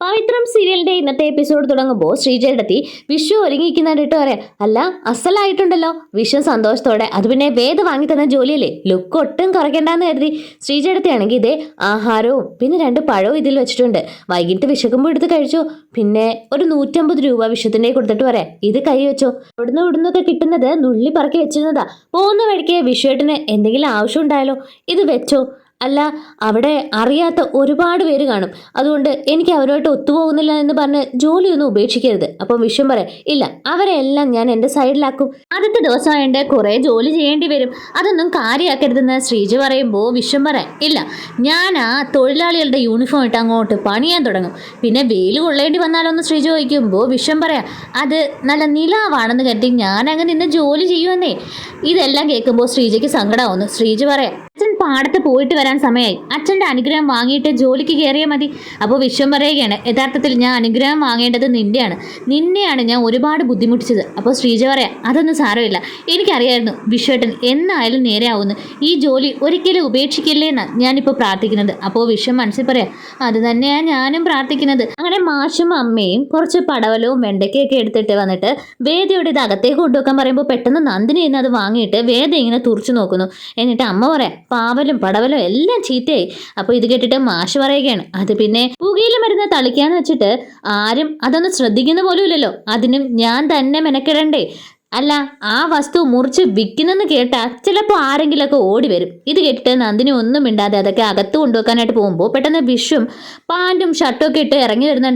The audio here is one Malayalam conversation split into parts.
പവിത്രം സീരിയലിന്റെ ഇന്നത്തെ എപ്പിസോഡ് തുടങ്ങുമ്പോൾ ശ്രീജയുടെത്തി വിഷു ഒരുങ്ങിയിരിക്കുന്ന കണ്ടിട്ട് പറയാം അല്ല അസലായിട്ടുണ്ടല്ലോ. വിഷു സന്തോഷത്തോടെ അത് പിന്നെ വേദ വാങ്ങി തന്ന ജോലിയല്ലേ? ലുക്ക് ഒട്ടും കുറയ്ക്കണ്ടെന്ന് കരുതി. ശ്രീജയുടെ ആണെങ്കിൽ ഇതേ ആഹാരവും പിന്നെ രണ്ട് പഴവും ഇതിൽ വെച്ചിട്ടുണ്ട്. വൈകിട്ട് വിശക്കുമ്പോൾ എടുത്ത് കഴിച്ചു. പിന്നെ ഒരു നൂറ്റമ്പത് രൂപ വിഷുത്തിന്റെ കൊടുത്തിട്ട് പറയാം ഇത് കൈ വെച്ചോ. ഇവിടുന്ന് ഇവിടുന്നൊക്കെ കിട്ടുന്നത് നുള്ളി പറക്കി വെച്ചിരുന്നതാ. പോകുന്ന വഴിക്ക് വിഷുവേട്ടന് എന്തെങ്കിലും ആവശ്യം ഉണ്ടായാലോ? ഇത് വെച്ചോ. അല്ല അവിടെ അറിയാത്ത ഒരുപാട് പേര് കാണും. അതുകൊണ്ട് എനിക്ക് അവരുമായിട്ട് ഒത്തുപോകുന്നില്ല എന്ന് പറഞ്ഞ് ജോലിയൊന്നും ഉപേക്ഷിക്കരുത്. അപ്പം വിഷം പറയാം ഇല്ല അവരെ എല്ലാം ഞാൻ എന്റെ സൈഡിലാക്കും. ആദ്യത്തെ ദിവസമായതുകൊണ്ട് കുറേ ജോലി ചെയ്യേണ്ടി വരും. അതൊന്നും കാര്യമാക്കരുതെന്ന് ശ്രീജ് പറയുമ്പോൾ വിഷം പറയാം ഇല്ല ഞാൻ ആ തൊഴിലാളികളുടെ യൂണിഫോം ഇട്ട് അങ്ങോട്ട് പണിയാൻ തുടങ്ങും. പിന്നെ വെയിൽ കൊള്ളേണ്ടി വന്നാലൊന്ന് ശ്രീജ് ചോദിക്കുമ്പോൾ വിഷം പറയാം അത് നല്ല നിലാവാണെന്ന് കരുതി ഞാൻ അങ്ങ് നിന്ന് ജോലി ചെയ്യുമെന്നേ. ഇതെല്ലാം കേൾക്കുമ്പോൾ ശ്രീജയ്ക്ക് സങ്കടമാവുന്നു ശ്രീജ് പറയാം പാടത്ത് പോയിട്ട് വരാൻ സമയമായി അച്ഛന്റെ അനുഗ്രഹം വാങ്ങിയിട്ട് ജോലിക്ക് കയറിയാൽ മതി. അപ്പോൾ വിശ്വം പറയുകയാണ് യഥാർത്ഥത്തിൽ ഞാൻ അനുഗ്രഹം വാങ്ങേണ്ടത് നിന്നെയാണ് നിന്നെയാണ് ഞാൻ ഒരുപാട് ബുദ്ധിമുട്ടിച്ചത്. അപ്പോൾ ശ്രീജ പറയാം അതൊന്നും സാരമില്ല. എനിക്കറിയായിരുന്നു വിശ്വേട്ടൻ എന്നായാലും നേരെയാവുന്നു ഈ ജോലി ഒരിക്കലും ഉപേക്ഷിക്കില്ലേ എന്നാണ് ഞാനിപ്പോൾ പ്രാർത്ഥിക്കുന്നത്. അപ്പോൾ വിശ്വം മനസ്സിൽ പറയാം അത് തന്നെയാണ് ഞാനും പ്രാർത്ഥിക്കുന്നത്. അങ്ങനെ മാഷും അമ്മയും കുറച്ച് പടവലവും വെണ്ടയ്ക്കൊക്കെ എടുത്തിട്ട് വന്നിട്ട് വേദയുടെ ഇത് അകത്തേക്ക് കൊണ്ടുവെക്കാൻ പറയുമ്പോൾ പെട്ടെന്ന് നന്ദിനി എന്നത് അത് വാങ്ങിയിട്ട് വേദ ഇങ്ങനെ തുറച്ചു നോക്കുന്നു. എന്നിട്ട് അമ്മ പറയാം പാവലും പടവലും എല്ലാം ചീത്തയായി. അപ്പോൾ ഇത് കേട്ടിട്ട് മാഷ് പറയുകയാണ് അത് പിന്നെ പുകയില മരുന്ന് തളിക്കാന്ന് വെച്ചിട്ട് ആരും അതൊന്നും ശ്രദ്ധിക്കുന്ന പോലും ഇല്ലല്ലോ അതിനും ഞാൻ തന്നെ മെനക്കിടണ്ടേ. അല്ല ആ വസ്തു മുറിച്ച് വിൽക്കുന്നെന്ന് കേട്ടാൽ ചിലപ്പോൾ ആരെങ്കിലുമൊക്കെ ഓടി വരും. ഇത് കേട്ടിട്ട് നന്ദിനി ഒന്നും മിണ്ടാതെ അതൊക്കെ അകത്ത് കൊണ്ടുവെക്കാനായിട്ട് പോകുമ്പോൾ പെട്ടെന്ന് വിഷും പാന്റും ഷർട്ടും ഒക്കെ ഇട്ട് ഇറങ്ങി വരുന്ന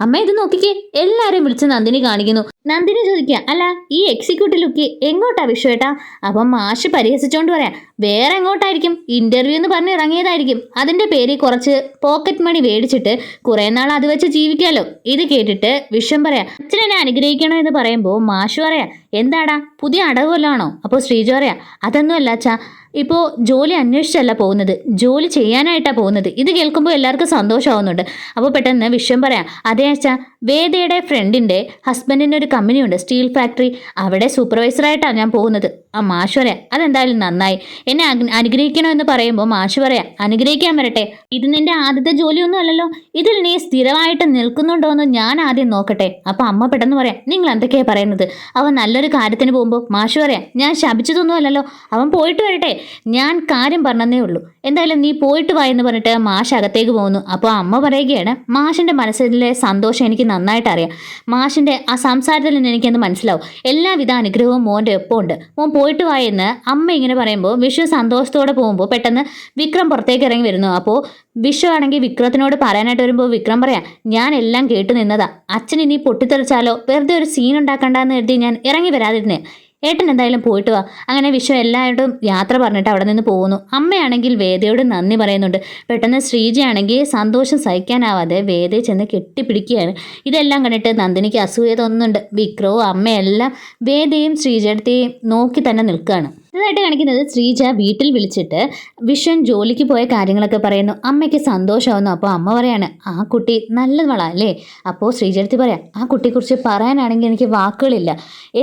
അമ്മ ഇത് നോക്കിക്കേ എല്ലാവരെയും വിളിച്ച് നന്ദിനി കാണിക്കുന്നു. നന്ദിനി ചോദിക്കുക അല്ല ഈ എക്സിക്യൂട്ടീവ് ലുക്ക് എങ്ങോട്ടാ വിഷു ഏട്ടാ? അപ്പം മാഷ് പരിഹസിച്ചോണ്ട് പറയാം വേറെ എങ്ങോട്ടായിരിക്കും? ഇന്റർവ്യൂ എന്ന് പറഞ്ഞ് ഇറങ്ങിയതായിരിക്കും. അതിന്റെ പേരിൽ കുറച്ച് പോക്കറ്റ് മണി മേടിച്ചിട്ട് കുറെ നാൾ അത് വെച്ച് ജീവിക്കാലോ. ഇത് കേട്ടിട്ട് വിഷം പറയാം അച്ഛനെ അനുഗ്രഹിക്കണോ? എന്ന് പറയുമ്പോൾ മാഷ് പറയാം എന്താടാ? പുതിയ അടവ് വല്ലതാണോ അപ്പോൾ ശ്രീജോറയാ. അതൊന്നും അച്ഛാ. ഇപ്പോൾ ജോലി അന്വേഷിച്ചല്ല പോകുന്നത്. ജോലി ചെയ്യാനായിട്ടാണ് പോകുന്നത്. ഇത് കേൾക്കുമ്പോൾ എല്ലാവർക്കും സന്തോഷമാവുന്നുണ്ട്. അപ്പോൾ പെട്ടെന്ന് വിഷയം പറയാം. അതേ അച്ഛാ വേദയുടെ ഫ്രണ്ടിന്റെ ഹസ്ബൻഡിന്റെ ഒരു കമ്പനിയുണ്ട് സ്റ്റീൽ ഫാക്ടറി. അവിടെ സൂപ്പർവൈസറായിട്ടാണ് ഞാൻ പോകുന്നത്. ആ മാഷ് പറയാം അതെന്തായാലും നന്നായി. എന്നെ അനുഗ്രഹിക്കണമെന്ന് പറയുമ്പോൾ മാഷ് പറയാം അനുഗ്രഹിക്കാൻ വരട്ടെ. ഇത് നിന്റെ ആദ്യത്തെ ജോലിയൊന്നും അല്ലല്ലോ. ഇതിൽ നീ സ്ഥിരമായിട്ട് നിൽക്കുന്നുണ്ടോ എന്ന് ഞാൻ ആദ്യം നോക്കട്ടെ. അപ്പോൾ അമ്മ പെട്ടെന്ന് പറയാം നിങ്ങൾ എന്തൊക്കെയാണ് പറയുന്നത്? അവൻ നല്ലൊരു കാര്യത്തിന് പോകുമ്പോൾ മാഷ് പറയാം ഞാൻ ശപിച്ചതൊന്നും അല്ലല്ലോ. അവൻ പോയിട്ട് വരട്ടെ. ഞാൻ കാര്യം പറഞ്ഞതേ ഉള്ളൂ. എന്തായാലും നീ പോയിട്ട് വാ എന്ന് പറഞ്ഞിട്ട് മാഷ് അകത്തേക്ക് പോകുന്നു. അപ്പോൾ അമ്മ പറയുകയാണ് മാഷിന്റെ മനസ്സിലെ സന്തോഷം എനിക്ക് നന്നായിട്ട് അറിയാം. മാഷിന്റെ ആ സംസാരത്തിൽ നിന്ന് എനിക്കത് മനസ്സിലാവും? എല്ലാവിധ അനുഗ്രഹവും മോന്റെ ഒപ്പം ഉണ്ട്. മോൻ പോയിട്ട് വാ എന്ന് അമ്മ ഇങ്ങനെ പറയുമ്പോൾ വിഷു സന്തോഷത്തോടെ പോകുമ്പോൾ പെട്ടെന്ന് വിക്രം പുറത്തേക്ക് ഇറങ്ങി വരുന്നു. അപ്പോൾ വിഷു ആണെങ്കിൽ വിക്രത്തിനോട് പറയാനായിട്ട് വരുമ്പോൾ വിക്രം പറയാം ഞാൻ എല്ലാം കേട്ടു നിന്നതാ. അച്ഛൻ ഇനി പൊട്ടിത്തെറിച്ചാലോ? വെറുതെ ഒരു സീൻ ഉണ്ടാക്കണ്ടെന്ന് കരുതി ഞാൻ ഇറങ്ങി വരാതിരുന്നേ. ഏട്ടൻ എന്തായാലും പോയിട്ട് വാ. അങ്ങനെ വിശ്വ എല്ലാവരോടും യാത്ര പറഞ്ഞിട്ട് അവിടെ നിന്ന് പോകുന്നു. അമ്മയാണെങ്കിൽ വേദയോട് നന്ദി പറയുന്നുണ്ട്. പെട്ടെന്ന് ശ്രീജയാണെങ്കിൽ സന്തോഷം സഹിക്കാനാവാതെ വേദയെ ചെന്ന് കെട്ടിപ്പിടിക്കുകയാണ്. ഇതെല്ലാം കണ്ടിട്ട് നന്ദിനിക്ക് അസൂയ തോന്നുന്നുണ്ട് വിക്രവും അമ്മയെല്ലാം വേദയും ശ്രീജയത്തെയും നോക്കി തന്നെ നിൽക്കുകയാണ്. ഇതായിട്ട് കാണിക്കുന്നത് ശ്രീജ വീട്ടിൽ വിളിച്ചിട്ട് വിഷൻ ജോലിക്ക് പോയ കാര്യങ്ങളൊക്കെ പറയുന്നു. അമ്മയ്ക്ക് സന്തോഷമാവുന്നു. അപ്പോൾ അമ്മ പറയാണ് ആ കുട്ടി നല്ലവളാ അല്ലേ അപ്പോൾ ശ്രീജയത്തി പറയാം ആ കുട്ടിയെക്കുറിച്ച് പറയാനാണെങ്കിൽ എനിക്ക് വാക്കുകളില്ല.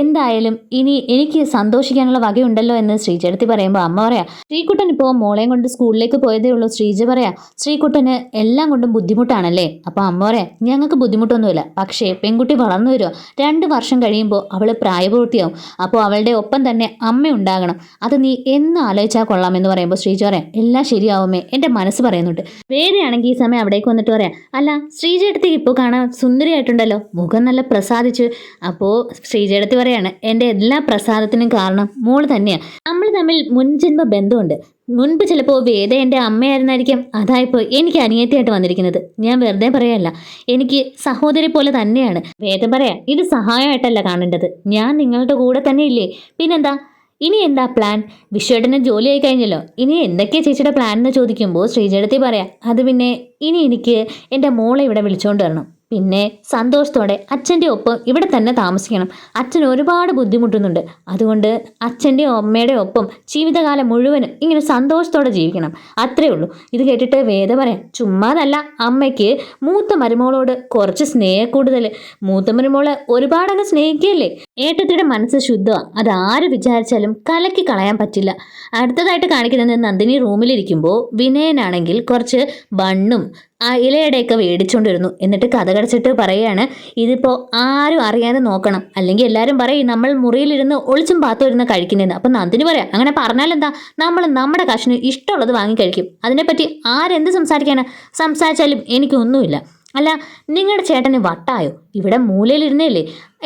എന്തായാലും ഇനി എനിക്ക് സന്തോഷിക്കാനുള്ള വകയുണ്ടല്ലോ എന്ന് ശ്രീജയത്തി പറയുമ്പോൾ അമ്മ പറയാം. ശ്രീകുട്ടൻ ഇപ്പോൾ മോളെയും കൊണ്ട് സ്കൂളിലേക്ക് പോയതേ ഉള്ളൂ. ശ്രീജ പറയാം ശ്രീകുട്ടന് എല്ലാം കൊണ്ടും ബുദ്ധിമുട്ടാണല്ലേ? അപ്പോൾ അമ്മ പറയാം ഞങ്ങൾക്ക് ബുദ്ധിമുട്ടൊന്നുമില്ല. പക്ഷേ പെൺകുട്ടി വളർന്നു വരുമോ രണ്ട് വർഷം കഴിയുമ്പോൾ അവൾ പ്രായപൂർത്തിയാവും. അപ്പോൾ അവളുടെ ഒപ്പം തന്നെ അമ്മ ഉണ്ടാകണം അത് നീ എന്ന് ആലോചിച്ചാൽ കൊള്ളാമെന്ന് പറയുമ്പോൾ ശ്രീജ പറയാം എല്ലാം ശരിയാവുമേ എന്റെ മനസ്സ് പറയുന്നുണ്ട്. വേദയാണെങ്കിൽ ഈ സമയം അവിടേക്ക് വന്നിട്ട് പറയാം അല്ല ശ്രീജയടത്തി ഇപ്പോൾ കാണാൻ സുന്ദരിയായിട്ടുണ്ടല്ലോ മുഖം നല്ല പ്രസാദിച്ചു. അപ്പോൾ ശ്രീജയടുത്ത് പറയാണ് എന്റെ എല്ലാ പ്രസാദത്തിനും കാരണം മോൾ തന്നെയാണ് നമ്മൾ തമ്മിൽ മുൻജന്മ ബന്ധമുണ്ട്. മുൻപ് ചിലപ്പോൾ വേദ എന്റെ അമ്മയായിരുന്നായിരിക്കും അതായപ്പോൾ എനിക്ക് അനിയത്തിയായിട്ട് വന്നിരിക്കുന്നത്. ഞാൻ വെറുതെ പറയല്ല എനിക്ക് സഹോദരി പോലെ തന്നെയാണ്. വേദം പറയാം ഇത് സഹായമായിട്ടല്ല കാണേണ്ടത് ഞാൻ നിങ്ങളുടെ കൂടെ തന്നെ ഇല്ലേ പിന്നെന്താ ഇനി എന്താ പ്ലാൻ വിശ്വേട്ടന് ജോലി ആയി കഴിഞ്ഞല്ലോ. ഇനി എന്തൊക്കെയാ ചേച്ചിയുടെ പ്ലാൻ എന്ന് ചോദിക്കുമ്പോൾ ശ്രീജയടത്തി പറയാം അത് പിന്നെ ഇനി എനിക്ക് എന്റെ മോളെ ഇവിടെ വിളിച്ചുകൊണ്ട് വരണം. പിന്നെ സന്തോഷത്തോടെ അച്ഛന്റെ ഒപ്പം ഇവിടെ തന്നെ താമസിക്കണം. അച്ഛൻ ഒരുപാട് ബുദ്ധിമുട്ടുന്നുണ്ട്. അതുകൊണ്ട് അച്ഛന്റെയും അമ്മയുടെയും ഒപ്പം ജീവിതകാലം മുഴുവനും ഇങ്ങനെ സന്തോഷത്തോടെ ജീവിക്കണം. അത്രേ ഉള്ളൂ. ഇത് കേട്ടിട്ട് വേദ പറയാം ചുമ്മാതല്ല അമ്മയ്ക്ക് മൂത്ത മരുമോളോട് കുറച്ച് സ്നേഹ കൂടുതൽ മൂത്ത മരുമോളെ ഒരുപാടങ്ങ് സ്നേഹിക്കുകയല്ലേ? ഏട്ടത്തിയുടെ മനസ്സ് ശുദ്ധമാണ് അത് ആര് വിചാരിച്ചാലും കലക്കി കളയാൻ പറ്റില്ല. അടുത്തതായിട്ട് കാണിക്കുന്നത് നന്ദിനി റൂമിലിരിക്കുമ്പോൾ വിനയനാണെങ്കിൽ കുറച്ച് ബണ്ണും ആ ഇലയുടെയൊക്കെ മേടിച്ചുകൊണ്ടിരുന്നു എന്നിട്ട് കഥ കടച്ചിട്ട് പറയുകയാണ് ഇതിപ്പോൾ ആരും അറിയാതെ നോക്കണം. അല്ലെങ്കിൽ എല്ലാവരും പറയും നമ്മൾ മുറിയിലിരുന്ന് ഒളിച്ചും പാത്തും ഇരുന്ന് കഴിക്കുന്നതെന്ന് അപ്പം നന്ദിനി പറയാം അങ്ങനെ പറഞ്ഞാൽ എന്താ? നമ്മൾ നമ്മുടെ കഷ്ണു ഇഷ്ടമുള്ളത് വാങ്ങി കഴിക്കും. അതിനെപ്പറ്റി ആരെന്ത് സംസാരിക്കാനാണ് സംസാരിച്ചാലും എനിക്കൊന്നുമില്ല. അല്ല നിങ്ങളുടെ ചേട്ടന് വട്ടായോ? ഇവിടെ മൂലയിലിരുന്നേല്ലേ?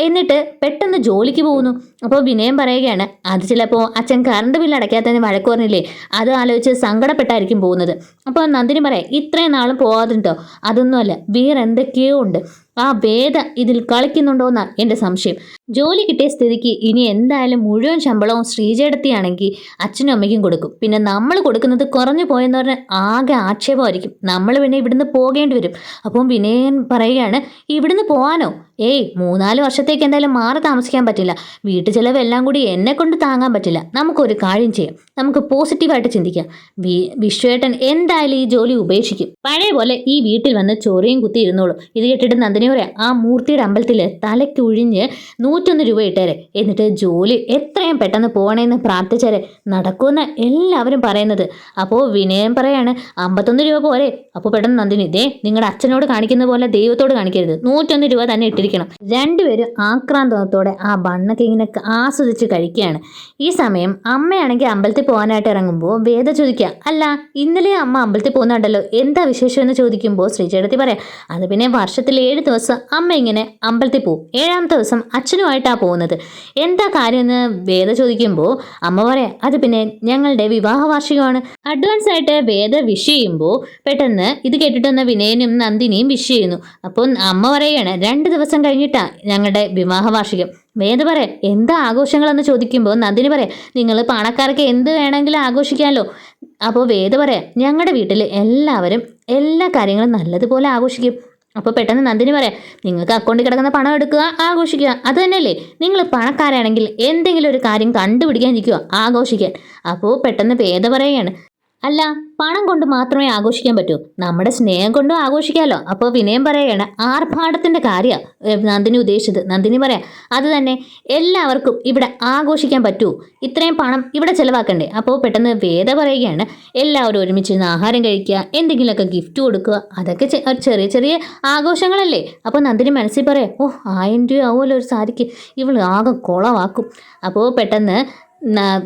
എന്നിട്ട് പെട്ടെന്ന് ജോലിക്ക് പോകുന്നു. അപ്പോൾ വിനയം പറയുകയാണ് അത് ചിലപ്പോൾ അച്ഛൻ കറണ്ട് ബില്ല് അടയ്ക്കാത്തതിന് വഴക്ക് പറഞ്ഞില്ലേ? അത് ആലോചിച്ച് സങ്കടപ്പെട്ടായിരിക്കും പോകുന്നത്. അപ്പോൾ നന്ദിനി പറയാം ഇത്രയും നാളും പോകാതുണ്ടോ അതൊന്നുമല്ല വേറെ എന്തൊക്കെയോ ഉണ്ട്. ആ വേദ ഇതിൽ കളിക്കുന്നുണ്ടോ എന്നാണ് എന്റെ സംശയം. ജോലി കിട്ടിയ സ്ഥിതിക്ക് ഇനി എന്തായാലും മുഴുവൻ ശമ്പളവും ശ്രീജേടത്തിയാണെങ്കിൽ അച്ഛനും അമ്മയ്ക്കും കൊടുക്കും. പിന്നെ നമ്മൾ കൊടുക്കുന്നത് കുറഞ്ഞു പോയെന്ന് പറഞ്ഞാൽ ആകെ ആക്ഷേപമായിരിക്കും. നമ്മൾ പിന്നെ ഇവിടുന്ന് പോകേണ്ടി വരും. അപ്പം വിനയൻ പറയുകയാണ് ഇവിടുന്ന് പോകാനോ ഏയ് മൂന്നാൽ വർഷത്തേക്ക് എന്തായാലും മാറി താമസിക്കാൻ പറ്റില്ല. വീട്ടു ചിലവെല്ലാം കൂടി എന്നെ കൊണ്ട് താങ്ങാൻ പറ്റില്ല. നമുക്കൊരു കാര്യം ചെയ്യാം. നമുക്ക് പോസിറ്റീവായിട്ട് ചിന്തിക്കാം. വി വിശ്വേട്ടൻ എന്തായാലും ഈ ജോലി ഉപേക്ഷിക്കും. പഴയ പോലെ ഈ വീട്ടിൽ വന്ന് ചൊറിയും കുത്തി ഇരുന്നോളും ഇത് കേട്ടിട്ട് നന്ദിനി പറയാം ആ മൂർത്തിയുടെ അമ്പലത്തിൽ തലയ്ക്കുഴിഞ്ഞ് നൂറ്റൊന്ന് രൂപ ഇട്ടേരെ. എന്നിട്ട് ജോലി എത്രയും പെട്ടെന്ന് പോകണേന്ന് പ്രാർത്ഥിച്ചേരെ. നടക്കുമെന്ന് എല്ലാവരും പറയുന്നത്. അപ്പോൾ വിനയം പറയാണ് അമ്പത്തൊന്ന് രൂപ പോരെ. അപ്പോൾ പെട്ടെന്ന് നന്ദിനി ഇതേ നിങ്ങളുടെ അച്ഛനോട് കാണിക്കുന്ന പോലെ ദൈവത്തോട് കാണിക്കരുത്. നൂറ്റൊന്ന് രൂപ തന്നെ ഇട്ടിരിക്കണം. രണ്ടുപേരും ആക്രാന്തത്തോടെ ആ ബണ്ണൊക്കെ ഇങ്ങനെ ആസ്വദിച്ച് കഴിക്കുകയാണ്. ഈ സമയം അമ്മയാണെങ്കിൽ അമ്പലത്തിൽ പോകാനായിട്ട് ഇറങ്ങുമ്പോൾ വേദ ചോദിക്കുക അല്ല ഇന്നലെ അമ്മ അമ്പലത്തിൽ പോകുന്നുണ്ടല്ലോ. എന്താ വിശേഷം? എന്ന് ചോദിക്കുമ്പോൾ ശ്രീചേടത്തി പറയാം അത് പിന്നെ വർഷത്തിൽ ഏഴ് ദിവസം അമ്മ ഇങ്ങനെ അമ്പലത്തിൽ പോകും ഏഴാമത്തെ ദിവസം അച്ഛനുമായിട്ടാണ് പോകുന്നത്. എന്താ കാര്യമെന്ന് വേദ ചോദിക്കുമ്പോൾ അമ്മ പറയാം അത് പിന്നെ ഞങ്ങളുടെ വിവാഹ വാർഷികമാണ്. അഡ്വാൻസ് ആയിട്ട് വേദ വിഷ് ചെയ്യുമ്പോൾ പെട്ടെന്ന് ഇത് കേട്ടിട്ട് വിനയനും നന്ദിനിയും വിഷ് ചെയ്യുന്നു. അപ്പോൾ അമ്മ പറയുകയാണ് രണ്ട് ദിവസം കഴിഞ്ഞിട്ടാണ് ഞങ്ങളുടെ വിവാഹ വാർഷികം. വേദ പറയാം എന്താ ആഘോഷങ്ങളെന്ന് ചോദിക്കുമ്പോൾ നന്ദിനി പറയാം നിങ്ങൾ പണക്കാർക്ക് എന്ത് വേണമെങ്കിലും ആഘോഷിക്കാമല്ലോ അപ്പോൾ വേദ പറയാം ഞങ്ങളുടെ വീട്ടിൽ എല്ലാവരും എല്ലാ കാര്യങ്ങളും നല്ലതുപോലെ ആഘോഷിക്കും. അപ്പോൾ പെട്ടെന്ന് നന്ദിനി പറയാം നിങ്ങൾക്ക് അക്കൗണ്ടിൽ കിടക്കുന്ന പണം എടുക്കുക ആഘോഷിക്കുക. അത് തന്നെയല്ലേ? നിങ്ങൾ പണക്കാരാണെങ്കിൽ എന്തെങ്കിലും ഒരു കാര്യം കണ്ടുപിടിക്കാൻ ഇരിക്കുക ആഘോഷിക്കാൻ. അപ്പോൾ പെട്ടെന്ന് വേദ പറയുകയാണ്. അല്ല പണം കൊണ്ട് മാത്രമേ ആഘോഷിക്കാൻ പറ്റൂ. നമ്മുടെ സ്നേഹം കൊണ്ടും ആഘോഷിക്കാമല്ലോ അപ്പോൾ വിനയം പറയുകയാണ് ആർഭാടത്തിന്റെ കാര്യം നന്ദിനി ഉദ്ദേശിച്ചത്. നന്ദിനി പറയാം അത് തന്നെ എല്ലാവർക്കും ഇവിടെ ആഘോഷിക്കാൻ പറ്റൂ. ഇത്രയും പണം ഇവിടെ ചിലവാക്കണ്ടേ. അപ്പോൾ പെട്ടെന്ന് വേദ പറയുകയാണ് എല്ലാവരും ഒരുമിച്ചിരുന്ന് ആഹാരം കഴിക്കുക എന്തെങ്കിലുമൊക്കെ ഗിഫ്റ്റ് കൊടുക്കുക അതൊക്കെ ചെറിയ ചെറിയ ആഘോഷങ്ങളല്ലേ. അപ്പോൾ നന്ദിനി മനസ്സിൽ പറയാം ഓ ആയിരം രൂപ ആവുമല്ലോ ഒരു സാരിക്ക്. ഇവൾ ആകെ കുളവാക്കും. അപ്പോൾ പെട്ടെന്ന്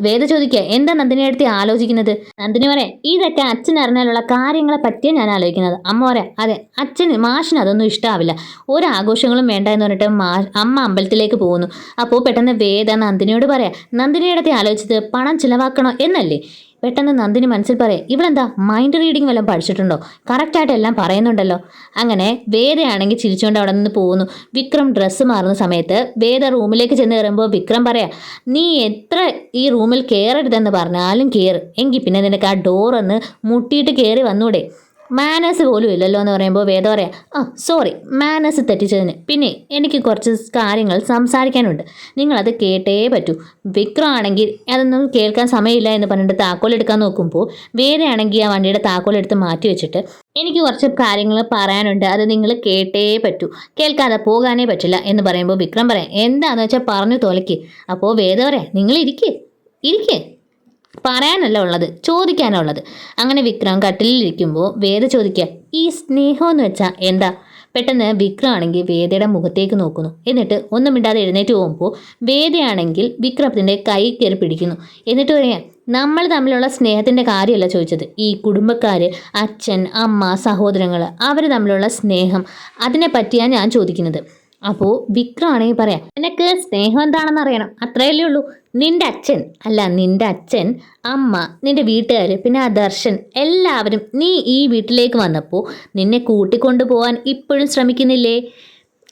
വേദ ചോദിക്കുക എന്താ നന്ദിനി അടുത്ത് ആലോചിക്കുന്നത്? നന്ദിനി പറയാം ഇതൊക്കെ അച്ഛൻ അറിഞ്ഞാലുള്ള കാര്യങ്ങളെ പറ്റിയാണ് ഞാൻ ആലോചിക്കുന്നത്. അമ്മ പറയാം അതെ അച്ഛന് മാഷിന് അതൊന്നും ഇഷ്ടാവില്ല. ഒരാഘോഷങ്ങളും വേണ്ട എന്ന് പറഞ്ഞിട്ട് മാ അമ്മ അമ്പലത്തിലേക്ക് പോകുന്നു. അപ്പോൾ പെട്ടെന്ന് വേദ നന്ദിനിയോട് പറയാം നന്ദിനിയുടെ അടുത്ത് ആലോചിച്ചത് പണം ചിലവാക്കണോ എന്നല്ലേ? പെട്ടെന്ന് നന്ദിനി മനസ്സിൽ പറയാം ഇവളെന്താ മൈൻഡ് റീഡിംഗ് വല്ലതും പഠിച്ചിട്ടുണ്ടോ? കറക്റ്റായിട്ട് എല്ലാം പറയുന്നുണ്ടല്ലോ. അങ്ങനെ വേദയാണെങ്കിൽ ചിരിച്ചുകൊണ്ട് അവിടെ നിന്ന് പോകുന്നു. വിക്രം ഡ്രസ്സ് മാറുന്ന സമയത്ത് വേദ റൂമിലേക്ക് ചെന്ന് കയറുമ്പോൾ വിക്രം പറയാം നീ എത്ര ഈ റൂമിൽ കയറരുതെന്ന് പറഞ്ഞാലും കയറ് എങ്കിൽ പിന്നെ നിനക്ക് ആ ഡോറൊന്ന് മുട്ടിയിട്ട് കയറി വന്നൂടെ. മാനേഴ്സ് പോലും ഇല്ലല്ലോ എന്ന് പറയുമ്പോൾ വേദ പറയാം ആ സോറി മാനസ് തെറ്റിച്ചതിന്. പിന്നെ എനിക്ക് കുറച്ച് കാര്യങ്ങൾ സംസാരിക്കാനുണ്ട്. നിങ്ങളത് കേട്ടേ പറ്റൂ. വിക്രം ആണെങ്കിൽ അതൊന്നും കേൾക്കാൻ സമയമില്ല എന്ന് പറഞ്ഞിട്ട് താക്കോലെടുക്കാൻ നോക്കുമ്പോൾ വേദയാണെങ്കിൽ ആ വണ്ടിയുടെ താക്കോലെടുത്ത് മാറ്റി വെച്ചിട്ട് എനിക്ക് കുറച്ച് കാര്യങ്ങൾ പറയാനുണ്ട്. അത് നിങ്ങൾ കേട്ടേ പറ്റൂ. കേൾക്കാതെ പോകാനേ പറ്റില്ല എന്ന് പറയുമ്പോൾ വിക്രം പറയാം എന്താണെന്ന് വെച്ചാൽ പറഞ്ഞു തോലയ്ക്ക് അപ്പോൾ വേദ പറയാം നിങ്ങൾ ഇരിക്കേ ഇരിക്കേ. പറയാനല്ല ഉള്ളത് ചോദിക്കാനാണ് ഉള്ളത്. അങ്ങനെ വിക്രം കട്ടിലിരിക്കുമ്പോൾ വേദ ചോദിക്കുക ഈ സ്നേഹം എന്ന് വെച്ചാൽ എന്താ? പെട്ടെന്ന് വിക്രം ആണെങ്കിൽ വേദയുടെ മുഖത്തേക്ക് നോക്കുന്നു. എന്നിട്ട് ഒന്നും മിണ്ടാതെ എഴുന്നേറ്റ് പോകുമ്പോൾ വേദയാണെങ്കിൽ വിക്രത്തിന്റെ കൈ കയറി പിടിക്കുന്നു. എന്നിട്ട് പറയാം നമ്മൾ തമ്മിലുള്ള സ്നേഹത്തിന്റെ കാര്യമല്ല ചോദിച്ചത്. ഈ കുടുംബക്കാർ അച്ഛൻ അമ്മ സഹോദരങ്ങൾ അവർ തമ്മിലുള്ള സ്നേഹം. അതിനെ പറ്റിയാണ് ഞാൻ ചോദിക്കുന്നത്. അപ്പോൾ വിക്രമാണെങ്കിൽ പറയാ നിനക്ക് സ്നേഹം എന്താണെന്ന് അറിയണം അത്രയല്ലേ ഉള്ളൂ. നിന്റെ അച്ഛൻ അല്ല നിന്റെ അച്ഛൻ അമ്മ നിന്റെ വീട്ടുകാർ പിന്നെ ആ ദർശൻ എല്ലാവരും നീ ഈ വീട്ടിലേക്ക് വന്നപ്പോൾ നിന്നെ കൂട്ടിക്കൊണ്ടു പോകാൻ ഇപ്പോഴും ശ്രമിക്കുന്നില്ലേ?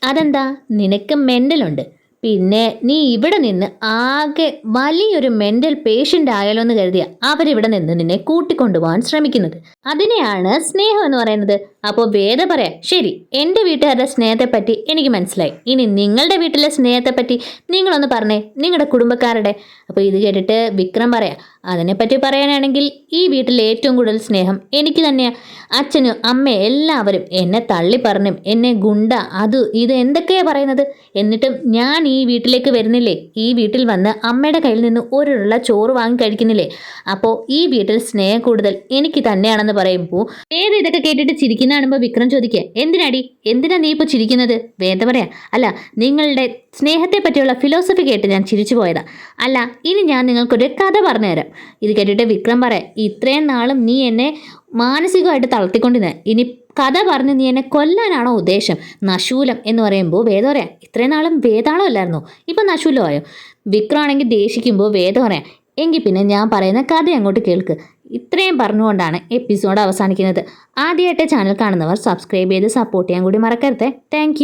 അതെന്താ? നിനക്ക് മെന്റലുണ്ട് പിന്നെ നീ ഇവിടെ നിന്ന് ആകെ വലിയൊരു മെന്റൽ പേഷ്യന്റ് ആയാലോ എന്ന് കരുതിയ അവരിവിടെ നിന്ന് നിന്നെ കൂട്ടിക്കൊണ്ടുപോകാൻ ശ്രമിക്കുന്നത്. അതിനെയാണ് സ്നേഹം എന്ന് പറയുന്നത്. അപ്പോൾ വേദ പറയാം ശരി എന്റെ വീട്ടുകാരുടെ സ്നേഹത്തെപ്പറ്റി എനിക്ക് മനസ്സിലായി. ഇനി നിങ്ങളുടെ വീട്ടിലെ സ്നേഹത്തെപ്പറ്റി നിങ്ങളൊന്ന് പറഞ്ഞേ നിങ്ങളുടെ കുടുംബക്കാരുടെ. അപ്പോൾ ഇത് കേട്ടിട്ട് വിക്രം പറയാം അതിനെപ്പറ്റി പറയാനാണെങ്കിൽ ഈ വീട്ടിലെ ഏറ്റവും കൂടുതൽ സ്നേഹം എനിക്ക് തന്നെയാണ് അച്ഛനും അമ്മ എല്ലാവരും എന്നെ തള്ളി പറഞ്ഞും എന്നെ ഗുണ്ട അത് ഇത് എന്തൊക്കെയാണ് പറയുന്നത്? എന്നിട്ടും ഞാൻ ഈ ഈ വീട്ടിലേക്ക് വരുന്നില്ലേ? ഈ വീട്ടിൽ വന്ന് അമ്മയുടെ കയ്യിൽ നിന്ന് ഒരുള്ള ചോറ് വാങ്ങി കഴിക്കുന്നില്ലേ? അപ്പോൾ ഈ വീട്ടിൽ സ്നേഹം കൂടുതൽ എനിക്ക് തന്നെയാണെന്ന് പറയുമ്പോൾ വേദ ഇതൊക്കെ കേട്ടിട്ട് ചിരിക്കുന്ന വിക്രം ചോദിക്കുക. എന്തിനാടി? എന്തിനാ നീ ഇപ്പോൾ ചിരിക്കുന്നത്? വേദ പറയാ അല്ല നിങ്ങളുടെ സ്നേഹത്തെ പറ്റിയുള്ള ഫിലോസഫി കേട്ട് ഞാൻ ചിരിച്ചു പോയതാ. അല്ല ഇനി ഞാൻ നിങ്ങൾക്കൊരു കഥ പറഞ്ഞുതരാം ഇത് കേട്ടിട്ട് വിക്രം പറയാം ഇത്രയും നാളും നീ എന്നെ മാനസികമായിട്ട് തളർത്തിക്കൊണ്ടിരുന്നത് ഇനി കഥ പറഞ്ഞ് നീ എന്നെ കൊല്ലാനാണോ ഉദ്ദേശം? നശൂലം എന്ന് പറയുമ്പോൾ വേദം പറയാം. ഇത്രയും നാളും വേതാളം അല്ലായിരുന്നു? ഇപ്പം നശൂലമായോ? വിക്രമാണെങ്കിൽ ദേഷിക്കുമ്പോൾ വേദം പറയാം എങ്കിൽ പിന്നെ ഞാൻ പറയുന്ന കഥ അങ്ങോട്ട് കേൾക്ക്. ഇത്രയും പറഞ്ഞുകൊണ്ടാണ് എപ്പിസോഡ് അവസാനിക്കുന്നത്. ആദ്യമായിട്ട് ചാനൽ കാണുന്നവർ സബ്സ്ക്രൈബ് ചെയ്ത് സപ്പോർട്ട് ചെയ്യാൻ കൂടി മറക്കരുത്. താങ്ക്